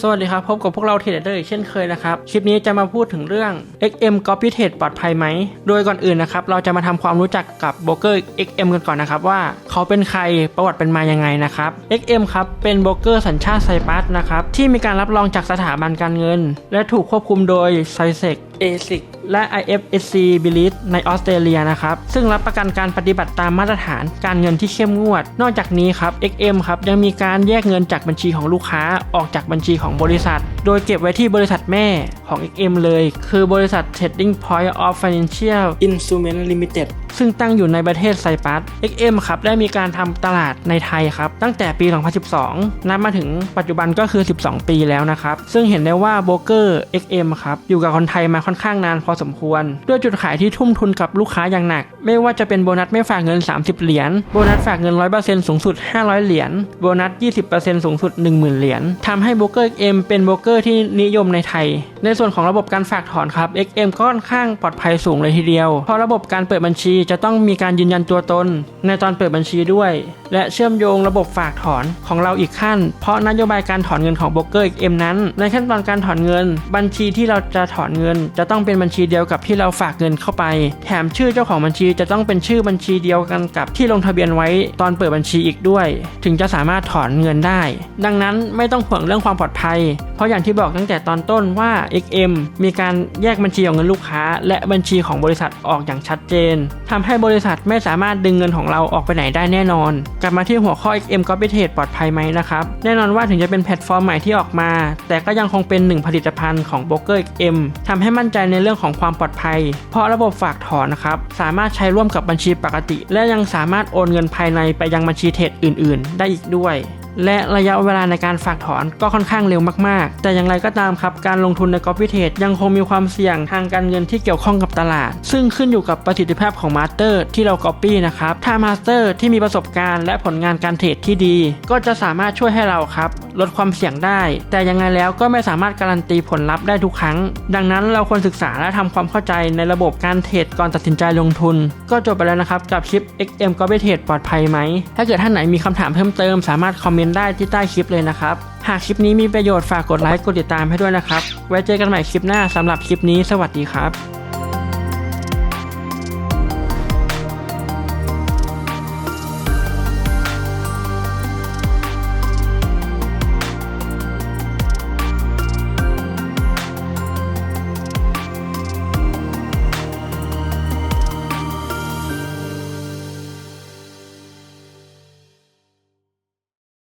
สวัสดีครับ พบกับพวกเราเทรดเดอร์อีกเช่นเคยนะครับ คลิปนี้จะมาพูดถึงเรื่อง XM Copy Trade ปลอดภัยไหม โดยก่อนอื่นนะครับ เราจะมาทำความรู้จักกับโบรกเกอร์ XM กันก่อนนะครับว่าเขาเป็นใครประวัติเป็นมายังไงนะครับ XM ครับเป็นโบรกเกอร์สัญชาติไซปรัสนะครับที่มีการรับรองจากสถาบันการเงิน และถูกควบคุมโดยไซเซก ASIC และ IFSC b i l i s ในออสเตรเลียนะครับ ซึ่งรับประกันการปฏิบัติตามมาตรฐานการเงินที่เข้มงวด นอกจากนี้ครับ XM ครับยังมีการแยกเงินจากบัญชีของลูกค้าออกจากบัญชีของบริษัท โดยเก็บไว้ที่บริษัทแม่ของ XM เลย คือบริษัท Trading Point of Financial Instrument Limited ซึ่งตั้งอยู่ในประเทศไซปรัส XM ครับได้มีการทำตลาดในไทยครับ ตั้งแต่ปี 2012 นับมาถึงปัจจุบันก็คือ 12 ปีแล้วนะครับ ซึ่งเห็นได้ว่าโบรกเกอร์ XM ครับ อยู่กับคนไทยมาค่อนข้างนานพอสมควร ด้วยจุดขายที่ทุ่มทุนกับลูกค้าอย่างหนัก ไม่ว่าจะเป็นโบนัสไม่ฝากเงิน 30 เหรียญ โบนัสฝากเงิน 100%สูงสุด 500 เหรียญ โบนัส 20%สูงสุด 10,000 เหรียญทำให้โบรกเกอร์ XM เป็นโบรกเกอร์ที่นิยมในไทย ในส่วนของระบบการฝากถอนครับ XM ก็ค่อนข้างปลอดภัยสูงเลยทีเดียว เพราะระบบการเปิดบัญชีจะต้องมีการยืนยันตัวตน ในตอนเปิดบัญชีด้วย และเชื่อมโยงระบบฝากถอนของเราอีกขั้น เพราะนโยบายการถอนเงินของโบรกเกอร์ XM นั้น ในขั้นตอนการถอนเงิน บัญชีที่เราจะถอนเงิน จะต้องเป็นบัญชีเดียวกับที่เราฝากเงินเข้าไป แถมชื่อเจ้าของบัญชีจะต้องเป็นชื่อบัญชีเดียวกันกับที่ลงทะเบียนไว้ตอนเปิดบัญชีอีกด้วย ถึงจะสามารถถอนเงินได้ ดังนั้นไม่ต้องห่วงเรื่องความปลอดภัย เพราะอย่างที่บอกตั้งแต่ตอนต้นว่า XM มีการแยกบัญชีของเงินลูกค้า และบัญชีของบริษัทออกอย่างชัดเจนทำให้บริษัทไม่สามารถดึงเงินของเราออกไปไหนได้แน่นอนกลับมาที่หัวข้อ XM Copy Trade ปลอดภัยไหมนะครับ แน่นอนว่าถึงจะเป็นแพลตฟอร์มใหม่ที่ออกมา แต่ก็ยังคงเป็นหนึ่งผลิตภัณฑ์ของโบรกเกอร์ XM ทำให้มั่นใจในเรื่องของความปลอดภัย เพราะระบบฝากถอนนะครับ สามารถใช้ร่วมกับบัญชีปกติ และยังสามารถโอนเงินภายในไปยังบัญชีเทรดอื่น ๆ ได้อีกด้วย และระยะเวลาในการฝากถอนก็ค่อนข้างเร็วมากๆ แต่อย่างไรก็ตามครับ การลงทุนใน Copy Trade ยังคงมีความเสี่ยงทางการเงินที่เกี่ยวข้องกับตลาด ซึ่งขึ้นอยู่กับประสิทธิภาพของ Master ที่เรา Copy นะครับ ถ้า Master ที่มีประสบการณ์และผลงานการเทรดที่ดี ก็จะสามารถช่วยให้เราครับ ลดความเสี่ยงได้ แต่ยังไงแล้วก็ไม่สามารถการันตีผลลัพธ์ได้ทุกครั้ง ดังนั้นเราควรศึกษาและทำความเข้าใจในระบบการเทรดก่อนตัดสินใจลงทุน ก็จบไปแล้วนะครับกับคลิป XM Copy Trade ปลอดภัยไหมถ้าเกิดท่านไหนมีคำถามเพิ่มเติมสามารถคอมเมนนต์ได้ที่ใต้คลิปเลยนะครับ หากคลิปนี้มีประโยชน์ฝากกดไลค์กดติดตามให้ด้วยนะครับ ไว้เจอกันใหม่คลิปหน้าสำหรับคลิปนี้สวัสดีครับ